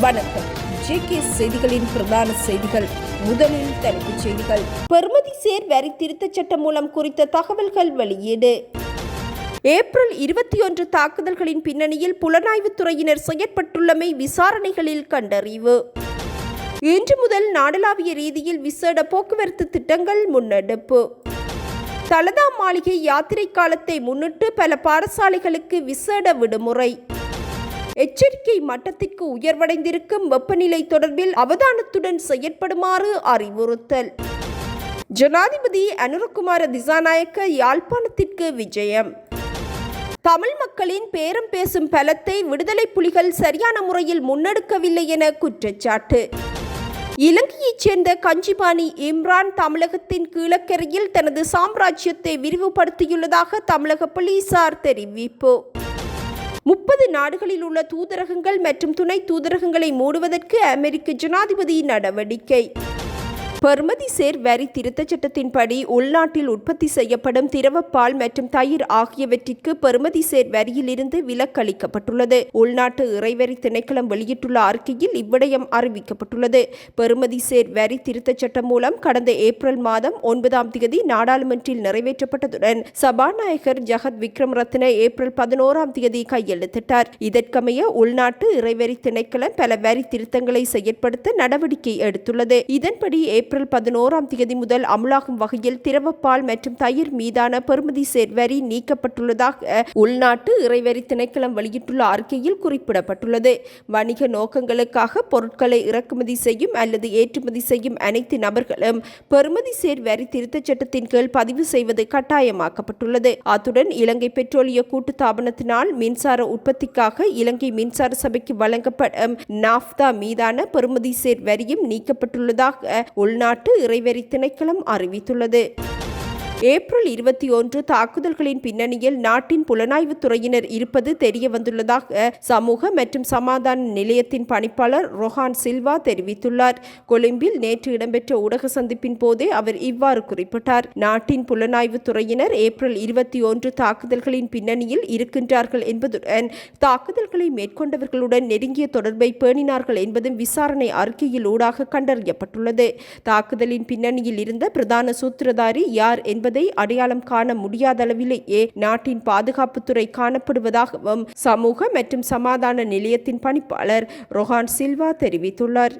வணக்கம். ஜேகே செய்திகளின் பிரதான செய்திகள். முதலில் தலைப்புச் செய்திகள். பெறுமதி சேர் வரி திருத்தச் சட்டம் மூலம் குறித்த தகவல்கள் வெளியீடு. ஏப்ரல் இருபத்தி ஒன்று தாக்குதல்களின் பின்னணியில் புலனாய்வுத் துறையினர் செயற்பட்டுள்ளமை விசாரணைகளில் கண்டறிவு. இன்று முதல் நாடளாவிய ரீதியில் விசேட போக்குவரத்து திட்டங்கள் முன்னெடுப்பு. தலதா மாளிகை யாத்திரை காலத்தை முன்னிட்டு பல பாடசாலைகளுக்கு விசேட விடுமுறை. எச்சரிக்கை மட்டத்திற்கு உயர்வடைந்திருக்கும் வெப்பநிலை தொடர்பில் அவதானத்துடன் செயற்படுமாறு அறிவுறுத்தல். ஜனாதிபதி அனுரகுமார திசாநாயக்க யாழ்ப்பாணத்திற்கு விஜயம். தமிழ் மக்களின் பேரம் பேசும் பலத்தை விடுதலை புலிகள் சரியான முறையில் முன்னெடுக்கவில்லை என குற்றச்சாட்டு. இலங்கையைச் சேர்ந்த கஞ்சிபாணி இம்ரான் தமிழகத்தின் கீழக்கரையில் தனது சாம்ராஜ்யத்தை விரிவுபடுத்தியுள்ளதாக தமிழக போலீசார் தெரிவிப்பு. முப்பது நாடுகளில் உள்ள தூதரகங்கள் மற்றும் துணை தூதரகங்களை மூடுவதற்கு அமெரிக்க ஜனாதிபதி நடவடிக்கை. பருமதி சேர் வரி திருத்தச் சட்டத்தின்படி உள்நாட்டில் உற்பத்தி செய்யப்படும் திரவப்பால் மற்றும் தயிர் ஆகியவற்றிற்கு பெறுமதி சேர் வரியிலிருந்து விலக்களிக்கப்பட்டுள்ளது. உள்நாட்டு இறைவரி திணைக்களம் வெளியிட்டுள்ள அறிக்கையில் இவ்விடயம் அறிவிக்கப்பட்டுள்ளது. பெறுமதி சேர் வரி திருத்தச் சட்டம் மூலம் கடந்த ஏப்ரல் மாதம் ஒன்பதாம் தேதி நாடாளுமன்றில் நிறைவேற்றப்பட்டதுடன் சபாநாயகர் ஜகத் விக்ரம் ரத்ன ஏப்ரல் பதினோராம் தேதி கையெழுத்திட்டார். இதற்கமைய உள்நாட்டு இறைவரி திணைக்களம் பல வரி திருத்தங்களை செயற்படுத்த நடவடிக்கை எடுத்துள்ளது. இதன்படி ஏப்ரல் பதினோராம் தேதி முதல் அமலாகும் வகையில் திரவப்பால் மற்றும் தயிர் மீதான பெறுமதி வரி நீக்கப்பட்டுள்ளதாக உள்நாட்டு இறைவரி திணைக்களம் வெளியிட்டுள்ள அறிக்கையில் குறிப்பிடப்பட்டுள்ளது. வணிக நோக்கங்களுக்காக பொருட்களை இறக்குமதி செய்யும் அல்லது ஏற்றுமதி செய்யும் அனைத்து நபர்களும் பெறுமதி சேர் வரி திருத்தச் சட்டத்தின் கீழ் பதிவு செய்வது கட்டாயமாக்கப்பட்டுள்ளது. அத்துடன் இலங்கை பெட்ரோலிய கூட்டுத்தாபனத்தினால் மின்சார உற்பத்திக்காக இலங்கை மின்சார சபைக்கு வழங்கப்படும் நாப்தா மீதான பெறுமதி சேர் வரியும் நீக்கப்பட்டுள்ளதாக உள்நாட்டு இறைவரி திணைக்களம் அறிவித்துள்ளது. ஏப்ரல் இருபத்தி ஒன்று தாக்குதல்களின் பின்னணியில் நாட்டின் புலனாய்வுத் துறையினர் இருப்பது தெரிய வந்துள்ளதாக சமூக மற்றும் சமாதான நிலையத்தின் பணிப்பாளர் ரொஹான் சில்வா தெரிவித்துள்ளார். கொழும்பில் நேற்று இடம்பெற்ற ஊடக சந்திப்பின் போதே அவர் இவ்வாறு குறிப்பிட்டார். நாட்டின் புலனாய்வுத் துறையினர் ஏப்ரல் இருபத்தி ஒன்று தாக்குதல்களின் பின்னணியில் இருக்கின்றார்கள் என்பதுடன் தாக்குதல்களை மேற்கொண்டவர்களுடன் நெருங்கிய தொடர்பை பேணினார்கள் என்பதும் விசாரணை அறிக்கையில் ஊடாக கண்டறியப்பட்டுள்ளது. தாக்குதலின் பின்னணியில் இருந்த பிரதான சூத்திரதாரி யார் என்பது அடையாளம் காண முடியாத அளவிலேயே நாட்டின் பாதுகாப்புத்துறை காணப்படுவதாகவும் சமூக மற்றும் சமாதான நிலையத்தின் பணிப்பாளர் ரொஹான் சில்வா தெரிவித்துள்ளார்.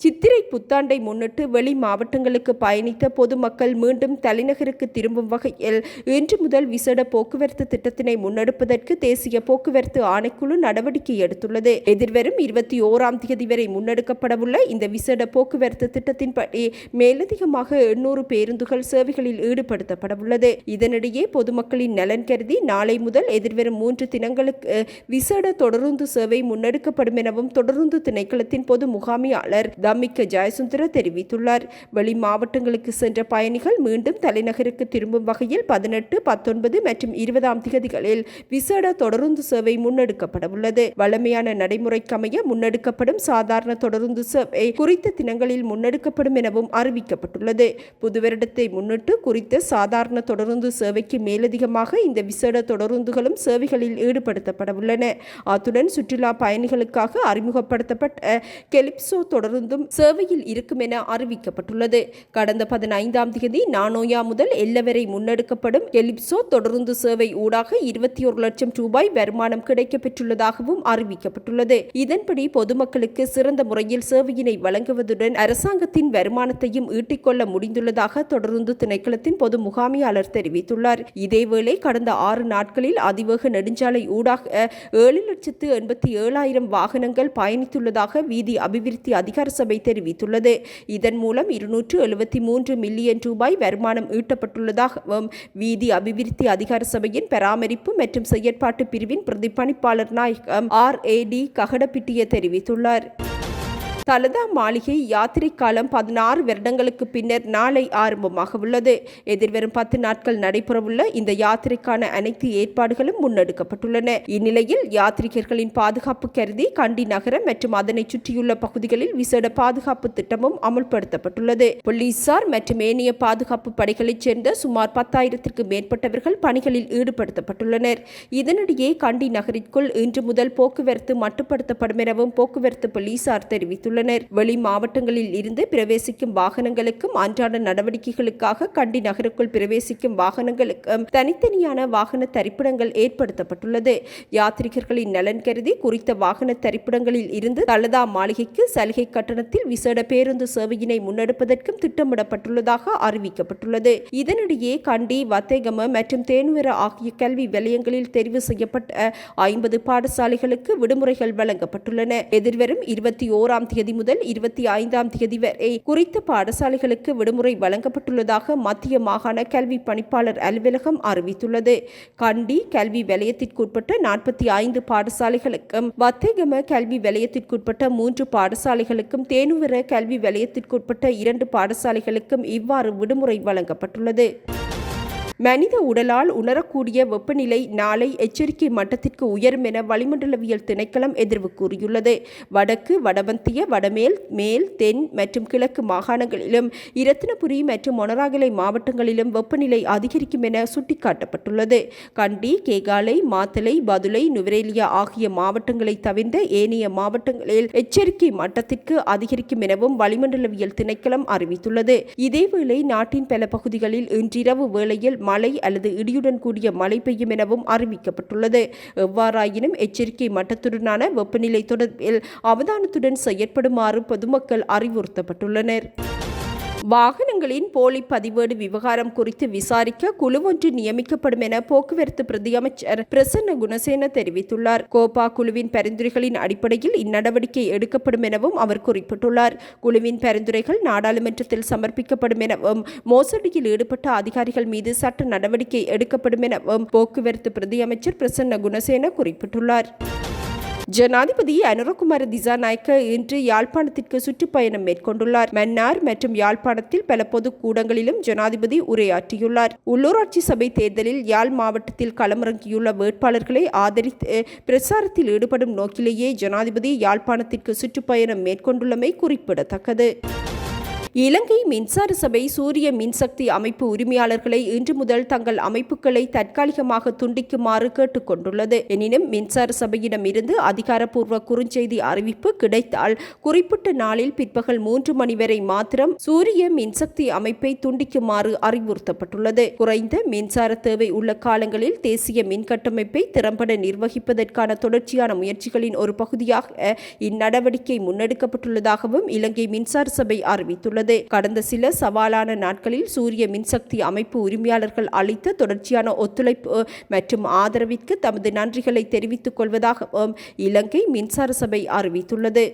சித்திரை புத்தாண்டை முன்னிட்டு வெளி மாவட்டங்களுக்கு பயணித்த பொதுமக்கள் மீண்டும் தலைநகருக்கு திரும்பும் வகையில் இன்று முதல் விசேட போக்குவரத்து திட்டத்தினை முன்னெடுப்பதற்கு தேசிய போக்குவரத்து ஆணைக்குழு நடவடிக்கை எடுத்துள்ளது. எதிர்வரும் இருபத்தி ஓராம் தேதி வரை முன்னெடுக்கப்படவுள்ள இந்த விசேட போக்குவரத்து திட்டத்தின்படி மேலதிகமாக எண்ணூறு பேருந்துகள் சேவைகளில் ஈடுபடுத்தப்படவுள்ளது. இதனிடையே பொதுமக்களின் நலன் கருதி நாளை முதல் எதிர்வரும் மூன்று தினங்களுக்கு விசேட தொடருந்து சேவை முன்னெடுக்கப்படும் எனவும் தொடருந்து திணைக்களத்தின் பொது முகாமியாளர் தம்மிக்க ஜெயசுந்தர தெரிவித்துள்ளார். வெளி மாவட்டங்களுக்கு சென்ற பயணிகள் மீண்டும் தலைநகருக்கு திரும்பும் வகையில் பதினெட்டு பத்தொன்பது மற்றும் இருபதாம் திகதிகளில் விசேட தொடருந்து சேவை முன்னெடுக்கப்படவுள்ளது வழமையான நடைமுறைக்கமைய முன்னெடுக்கப்படும் சாதாரண தொடருந்து சேவை குறித்த தினங்களில் முன்னெடுக்கப்படும் எனவும் அறிவிக்கப்பட்டுள்ளது. புது வருடத்தை முன்னிட்டு குறித்த சாதாரண தொடருந்து சேவைக்கு மேலதிகமாக இந்த விசேட தொடருந்துகளும் சேவைகளில் ஈடுபடுத்தப்படவுள்ளன அத்துடன் சுற்றுலா பயணிகளுக்காக அறிமுகப்படுத்தப்பட்ட கெலிப்சோ தொடருந்தும் சேவையில் இருக்கும் என அறிவிக்கப்பட்டுள்ளது. கடந்த பதினைந்தாம் தேதி நானோயா முதல் எல்லவரை முன்னெடுக்கப்படும் எலிப்சோ தொடருந்து சேவை ஊடாக இருபத்தி ஒரு லட்சம் ரூபாய் வருமானம் கிடைக்கப்பெற்றுள்ளதாகவும் அறிவிக்கப்பட்டுள்ளது. இதன்படி பொதுமக்களுக்கு சிறந்த முறையில் சேவையினை வழங்குவதுடன் அரசாங்கத்தின் வருமானத்தையும் ஈட்டிக்கொள்ள முடிந்துள்ளதாக தொடருந்து திணைக்களத்தின் பொது முகாமியாளர் தெரிவித்துள்ளார். இதேவேளை கடந்த ஆறு நாட்களில் அதிவேக நெடுஞ்சாலை ஊடாக ஏழு லட்சத்து எண்பத்தி ஏழாயிரம் வாகனங்கள் பயணித்துள்ளதாக வீதி அபிவிருத்தி அதிகார சபை தெரிவித்துள்ளது. இதன் மூலம் இருநூற்று எழுபத்தி மூன்று மில்லியன் ரூபாய் வருமானம் ஈட்டப்பட்டுள்ளதாகவும் வீதி அபிவிருத்தி அதிகார சபையின் பராமரிப்பு மற்றும் செயற்பாட்டு பிரிவின் பிரதிபணிப்பாளர் நாயகம் ஆர் ஏ டி ககடப்பிட்டிய தெரிவித்துள்ளார். தலதா மாளிகை யாத்திரை காலம் பதினாறு வருடங்களுக்கு பின்னர் நாளை ஆரம்பமாக உள்ளது. எதிர்வரும் பத்து நாட்கள் நடைபெறவுள்ள இந்த யாத்திரைக்கான அனைத்து ஏற்பாடுகளும் முன்னெடுக்கப்பட்டுள்ளன. இந்நிலையில் யாத்ரிகர்களின் பாதுகாப்பு கருதி கண்டி நகரம் மற்றும் அதனை சுற்றியுள்ள பகுதிகளில் விசேட பாதுகாப்பு திட்டமும் அமுல்படுத்தப்பட்டுள்ளது. போலீசார் மற்றும் ஏனைய பாதுகாப்பு படைகளைச் சேர்ந்த சுமார் பத்தாயிரத்திற்கு மேற்பட்டவர்கள் பணிகளில் ஈடுபடுத்தப்பட்டுள்ளனர். இதனிடையே கண்டி நகரிற்குள் இன்று முதல் போக்குவரத்து மட்டுப்படுத்தப்படும் எனவும் போக்குவரத்து போலீசார் தெரிவித்துள்ளனர். வெளி மாவட்டங்களில் இருந்து பிரவேசிக்கும் வாகனங்களுக்கும் அன்றாட நடவடிக்கைகளுக்காக கண்டி நகருக்குள் பிரவேசிக்கும் வாகனங்களுக்கும் தனித்தனியான வாகன தரிப்பிடங்கள் ஏற்படுத்தப்பட்டுள்ளது. யாத்ரிகர்களின் நலன் கருதி குறித்த வாகன தரிப்பிடங்களில் இருந்து தலதா மாளிகைக்கு சலுகை கட்டணத்தில் விசேட பேருந்து சேவையினை முன்னெடுப்பதற்கும் திட்டமிடப்பட்டுள்ளதாக அறிவிக்கப்பட்டுள்ளது. இதனிடையே கண்டி வத்தேகம மற்றும் தேனுவர ஆகிய கல்வி வலயங்களில் தெரிவு செய்யப்பட்ட ஐம்பது பாடசாலைகளுக்கு விடுமுறைகள் வழங்கப்பட்டுள்ளன. எதிர்வரும் இருபத்தி ஓராம் தேதி முதல் இருபத்தி ஐந்தாம் தேதி வரை குறித்த பாடசாலைகளுக்கு விடுமுறை வழங்கப்பட்டுள்ளதாக மத்திய மாகாண கல்வி பணிப்பாளர் அலுவலகம் அறிவித்துள்ளது. கண்டி கல்வி வலயத்திற்குட்பட்ட நாற்பத்தி ஐந்து பாடசாலைகளுக்கும் வத்தேகம கல்வி வலயத்திற்குட்பட்ட மூன்று பாடசாலைகளுக்கும் தேனுவர கல்வி வலயத்திற்குட்பட்ட இரண்டு பாடசாலைகளுக்கும் இவ்வாறு விடுமுறை வழங்கப்பட்டுள்ளது. மனித உடலால் உணரக்கூடிய வெப்பநிலை நாளை எச்சரிக்கை மட்டத்திற்கு உயரும் என வளிமண்டலவியல் திணைக்களம் எதிர்வு கூறியுள்ளது. வடக்கு வடவந்திய வடமேல் மேல் தென் மற்றும் கிழக்கு மாகாணங்களிலும் இரத்தினபுரி மற்றும் மொனராகலை மாவட்டங்களிலும் வெப்பநிலை அதிகரிக்கும் என சுட்டிக்காட்டப்பட்டுள்ளது. கண்டி கேகாலை மாத்தலை பதுளை நுவரேலியா ஆகிய மாவட்டங்களை தவிர்ந்த ஏனைய மாவட்டங்களில் எச்சரிக்கை மட்டத்திற்கு அதிகரிக்கும் எனவும் வளிமண்டலவியல் திணைக்களம் அறிவித்துள்ளது. இதேவேளை நாட்டின் பல பகுதிகளில் இன்றிரவு வேளையில் மழை அல்லது இடியுடன் கூடிய மழை பெய்யும் எனவும் அறிவிக்கப்பட்டுள்ளது. எவ்வாறாயினும் எச்சரிக்கை மட்டத்துடனான வெப்பநிலை தொடர்பில் அவதானத்துடன் செயற்படுமாறு பொதுமக்கள் அறிவுறுத்தப்பட்டுள்ளனர். வாகனங்களின் போலி பதிவேடு விவகாரம் குறித்து விசாரிக்க குழு ஒன்று நியமிக்கப்படும் என போக்குவரத்து பிரதியமைச்சர் பிரசன்ன குணசேன தெரிவித்துள்ளார். கோபா குழுவின் பரிந்துரைகளின் அடிப்படையில் இந்நடவடிக்கை எடுக்கப்படும் எனவும் அவர் குறிப்பிட்டுள்ளார். குழுவின் பரிந்துரைகள் நாடாளுமன்றத்தில் சமர்ப்பிக்கப்படும் எனவும் மோசடியில் ஈடுபட்ட அதிகாரிகள் மீது சட்ட நடவடிக்கை எடுக்கப்படும் எனவும் போக்குவரத்து பிரதியமைச்சர் பிரசன்ன குணசேன குறிப்பிட்டுள்ளார். ஜனாதிபதி அனுரகுமார திசாநாயக்க இன்று யாழ்ப்பாணத்திற்கு சுற்றுப்பயணம் மேற்கொண்டுள்ளார். மன்னார் மற்றும் யாழ்ப்பாணத்தில் பல பொது கூடங்களிலும் ஜனாதிபதி உரையாற்றியுள்ளார். உள்ளூராட்சி சபை தேர்தலில் யாழ் மாவட்டத்தில் களமிறங்கியுள்ள வேட்பாளர்களை ஆதரித்து பிரச்சாரத்தில் ஈடுபடும் நோக்கிலேயே ஜனாதிபதி யாழ்ப்பாணத்திற்கு சுற்றுப்பயணம் மேற்கொண்டுள்ளமை குறிப்பிடத்தக்கது. இலங்கை மின்சார சபை சூரிய மின்சக்தி அமைப்பு உரிமையாளர்களை இன்று முதல் தங்கள் அமைப்புகளை தற்காலிகமாக துண்டிக்குமாறு கேட்டுக்கொண்டுள்ளது. எனினும் மின்சார சபையிடம் இருந்து அதிகாரப்பூர்வ குறுஞ்செய்தி அறிவிப்பு கிடைத்தால் குறிப்பிட்ட நாளில் பிற்பகல் மூன்று மணி வரை மாத்திரம் சூரிய மின்சக்தி அமைப்பை துண்டிக்குமாறு அறிவுறுத்தப்பட்டுள்ளது. குறைந்த மின்சார தேவை உள்ள காலங்களில் தேசிய மின் கட்டமைப்பை திறம்பட நிர்வகிப்பதற்கான தொடர்ச்சியான முயற்சிகளின் ஒரு பகுதியாக இந்நடவடிக்கை முன்னெடுக்கப்பட்டுள்ளதாகவும் இலங்கை மின்சார சபை அறிவித்துள்ளது. உள்ளது. கடந்த சில சவாலான நாட்களில் சூரிய மின்சக்தி அமைப்பு உரிமையாளர்கள் அளித்த தொடர்ச்சியான ஒத்துழைப்பு மற்றும் ஆதரவிற்கு தமது நன்றிகளை தெரிவித்துக் கொள்வதாகவும் இலங்கை மின்சார சபை அறிவித்துள்ளது.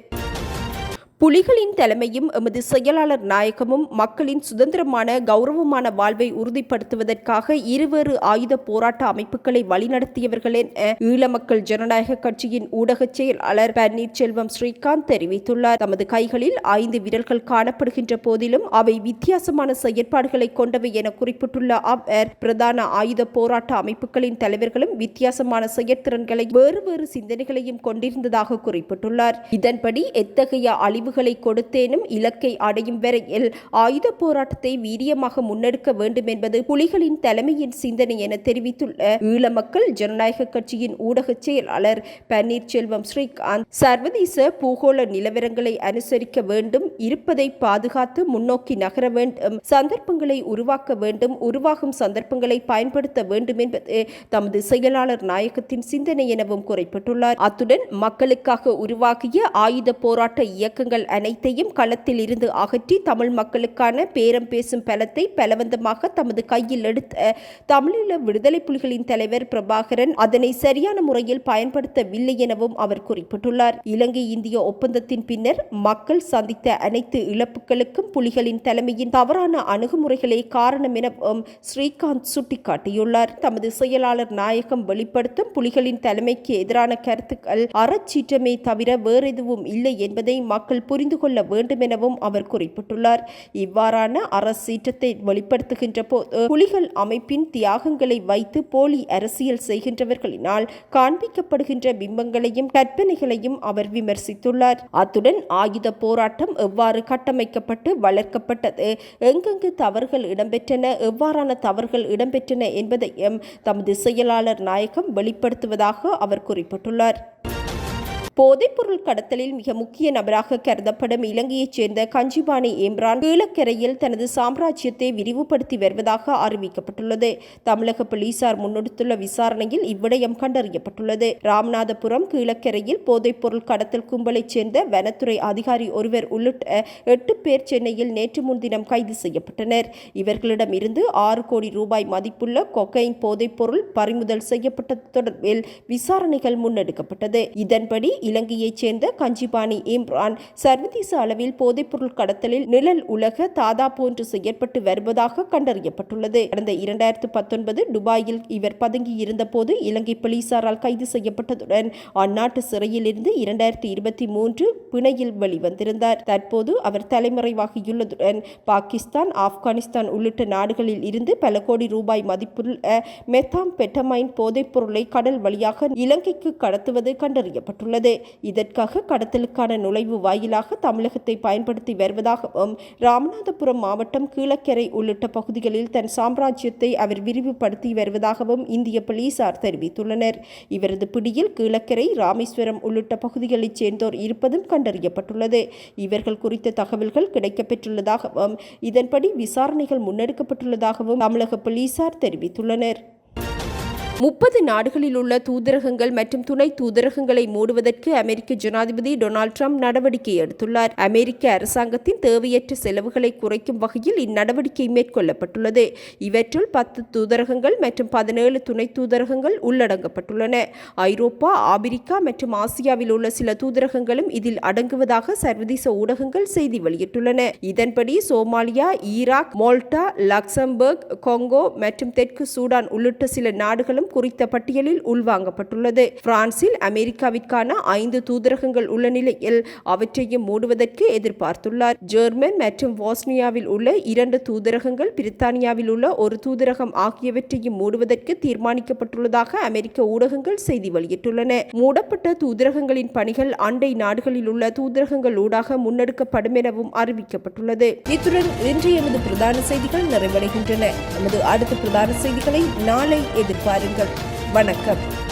புலிகளின் தலைமையும் எமது செயலாளர் நாயகமும் மக்களின் சுதந்திரமான கௌரவமான வாழ்வை உறுதிப்படுத்துவதற்காக இருவேறு ஆயுத போராட்ட அமைப்புகளை வழிநடத்தியவர்கள் என ஈழ மக்கள் ஜனநாயக கட்சியின் ஊடக செயலாளர் பன்னீர்செல்வம் ஸ்ரீகாந்த் தெரிவித்துள்ளார். தமது கைகளில் ஐந்து விரல்கள் காணப்படுகின்ற போதிலும் அவை வித்தியாசமான செயற்பாடுகளை கொண்டவை என குறிப்பிட்டுள்ள அவர் பிரதான ஆயுத போராட்ட அமைப்புகளின் தலைவர்களும் வித்தியாசமான செயற்திறன்களை வேறு வேறு சிந்தனைகளையும் கொண்டிருந்ததாக குறிப்பிட்டுள்ளார். இதன்படி எத்தகைய அழிவு வாய்ப்புகளை கொடுத்தேனும் இலக்கை அடையும் வரையில் ஆயுத போராட்டத்தை வீரியமாக முன்னெடுக்க வேண்டும் என்பது புலிகளின் தலைமையின் சிந்தனை என தெரிவித்துள்ள ஈழ மக்கள் ஜனநாயக கட்சியின் ஊடக செயலாளர் பன்னீர்செல்வம் ஸ்ரீகாந்த் சர்வதேச பூகோள நிலவரங்களை அனுசரிக்க வேண்டும் இருப்பதை பாதுகாத்து முன்னோக்கி நகர வேண்டும் சந்தர்ப்பங்களை உருவாக்க வேண்டும் உருவாகும் சந்தர்ப்பங்களை பயன்படுத்த வேண்டும் என்பது தமது செயலாளர் நாயகத்தின் சிந்தனை எனவும் குறிப்பிட்டுள்ளார். அத்துடன் மக்களுக்காக உருவாகிய ஆயுத போராட்ட இயக்கங்கள் அனைத்தையும் களத்தில் இருந்து அகற்றி தமிழ் மக்களுக்கான பேரம் பேசும் பலத்தை பலவந்தமாக தமது கையில் எடுத்த தமிழீழ விடுதலை புலிகளின் தலைவர் பிரபாகரன் அதனை சரியான முறையில் பயன்படுத்தவில்லை எனவும் அவர் குறிப்பிட்டுள்ளார். இலங்கை இந்திய ஒப்பந்தத்தின் பின்னர் மக்கள் சந்தித்த அனைத்து இழப்புகளுக்கும் புலிகளின் தலைமையின் தவறான அணுகுமுறைகளே காரணம் எனவும் ஸ்ரீகாந்த் சுட்டிக்காட்டியுள்ளார். தமது செயலாளர் நாயகம் வெளிப்படுத்தும் புலிகளின் தலைமைக்கு எதிரான கருத்துக்கள் அறச்சீற்றமே தவிர வேறெதுவும் இல்லை என்பதை மக்கள் புரிந்து கொள்ள வேண்டும் எனவும் அவர் குறிப்பிட்டுள்ளார். இவ்வாறான அரசீற்றத்தை வெளிப்படுத்துகின்ற போது புலிகள் அமைப்பின் தியாகங்களை வைத்து போலி அரசியல் செய்கின்றவர்களினால் காண்பிக்கப்படுகின்ற பிம்பங்களையும் கற்பனைகளையும் அவர் விமர்சித்துள்ளார். அத்துடன் ஆயுத போராட்டம் எவ்வாறு கட்டமைக்கப்பட்டு வளர்க்கப்பட்டது எங்கெங்கு தவறுகள் இடம்பெற்றன எவ்வாறான தவறுகள் இடம்பெற்றன என்பதையும் தமது செயலாளர் நாயகம் வெளிப்படுத்துவதாக அவர் குறிப்பிட்டுள்ளார். போதைப்பொருள் கடத்தலில் மிக முக்கிய நபராக கருதப்படும் இலங்கையைச் சேர்ந்த கஞ்சிபாணி இம்ரான் கீழக்கரையில் தனது சாம்ராஜ்யத்தை விரிவுபடுத்தி வருவதாக அறிவிக்கப்பட்டுள்ளது. தமிழக போலீசார் முன்னெடுத்துள்ள விசாரணையில் இவ்விடயம் கண்டறியப்பட்டுள்ளது. ராமநாதபுரம் கீழக்கரையில் போதைப்பொருள் கடத்தல் கும்பலைச் சேர்ந்த வனத்துறை அதிகாரி ஒருவர் உள்ளிட்ட எட்டு பேர் சென்னையில் நேற்று முன்தினம் கைது செய்யப்பட்டனர். இவர்களிடம் இருந்து ஆறு கோடி ரூபாய் மதிப்புள்ள கொக்கைன் போதைப்பொருள் பறிமுதல் செய்யப்பட்டது தொடர்பில் விசாரணைகள் முன்னெடுக்கப்பட்டது. இதன்படி இலங்கையைச் சேர்ந்த கஞ்சிபாணி இம்ரான் சர்வதேச அளவில் போதைப்பொருள் கடத்தலில் நிழல் உலக தாதா போன்று செயற்பட்டு வருவதாக கண்டறியப்பட்டுள்ளது. கடந்த இரண்டாயிரத்து பத்தொன்பது துபாயில் இவர் பதுங்கியிருந்த போது இலங்கை போலீசாரால் கைது செய்யப்பட்டதுடன் அந்நாட்டு சிறையில் இருந்து இரண்டாயிரத்தி இருபத்தி மூன்று பிணையில் வெளிவந்திருந்தார். தற்போது அவர் தலைமறைவாகியுள்ளதுடன் பாகிஸ்தான் ஆப்கானிஸ்தான் உள்ளிட்ட நாடுகளில் இருந்து பல கோடி ரூபாய் மதிப்புள்ள மெத்தாம் பெட்டமைன் போதைப் பொருளை கடல் வழியாக இலங்கைக்கு கடத்துவது கண்டறியப்பட்டுள்ளது. இதற்காக கடத்தலுக்கான நுழைவு வாயிலாக தமிழகத்தை பயன்படுத்தி வருவதாகவும் ராமநாதபுரம் மாவட்டம் கீழக்கரை உள்ளிட்ட பகுதிகளில் தன் சாம்ராஜ்யத்தை அவர் விரிவுபடுத்தி வருவதாகவும் இந்திய போலீசார் தெரிவித்துள்ளனர். இவரது பிடியில் கீழக்கரை ராமேஸ்வரம் உள்ளிட்ட பகுதிகளைச் சேர்ந்தோர் இருப்பதும் கண்டறியப்பட்டுள்ளது. இவர்கள் குறித்த தகவல்கள் கிடைக்கப்பெற்றுள்ளதாகவும் இதன்படி விசாரணைகள் முன்னெடுக்கப்பட்டுள்ளதாகவும் தமிழக போலீசார் தெரிவித்துள்ளனர். முப்பது நாடுகளில் உள்ள தூதரகங்கள் மற்றும் துணை தூதரகங்களை மூடுவதற்கு அமெரிக்க ஜனாதிபதி டொனால்ட் ட்ரம்ப் நடவடிக்கை எடுத்துள்ளார். அமெரிக்க அரசாங்கத்தின் தேவையற்ற செலவுகளை குறைக்கும் வகையில் இந்நடவடிக்கை மேற்கொள்ளப்பட்டுள்ளது. இவற்றுள் பத்து தூதரகங்கள் மற்றும் பதினேழு துணை தூதரகங்கள் உள்ளடங்கப்பட்டுள்ளன. ஐரோப்பா ஆப்பிரிக்கா மற்றும் ஆசியாவில் உள்ள சில தூதரகங்களும் இதில் அடங்குவதாக சர்வதேச ஊடகங்கள் செய்தி வெளியிட்டுள்ளன. இதன்படி Somalia Iraq Malta Luxembourg Congo மற்றும் தெற்கு சூடான் உள்ளிட்ட சில நாடுகளும் குறித்த பட்டியலில் உள்வாங்கப்பட்டுள்ளது. பிரான்சில் அமெரிக்காவிற்கான ஐந்து தூதரகங்கள் உள்ள நிலையில் அவற்றையும் மூடுவதற்கு எதிர்பார்த்துள்ளார். ஜெர்மன் மற்றும் வாஸ்னியாவில் உள்ள இரண்டு தூதரகங்கள் பிரித்தானியாவில் உள்ள ஒரு தூதரகம் ஆகியவற்றையும் மூடுவதற்கு தீர்மானிக்கப்பட்டுள்ளதாக அமெரிக்க ஊடகங்கள் செய்தி வெளியிட்டுள்ளன. மூடப்பட்ட தூதரகங்களின் பணிகள் அண்டை நாடுகளில் உள்ள தூதரகங்கள் ஊடாக முன்னெடுக்கப்படும் எனவும் அறிவிக்கப்பட்டுள்ளது. இத்துடன் இன்று எமது பிரதான செய்திகள் நிறைவடைகின்றன. நமது அடுத்த பிரதான செய்திகளை நாளை எதிர்பாருங்கள். வணக்கம்.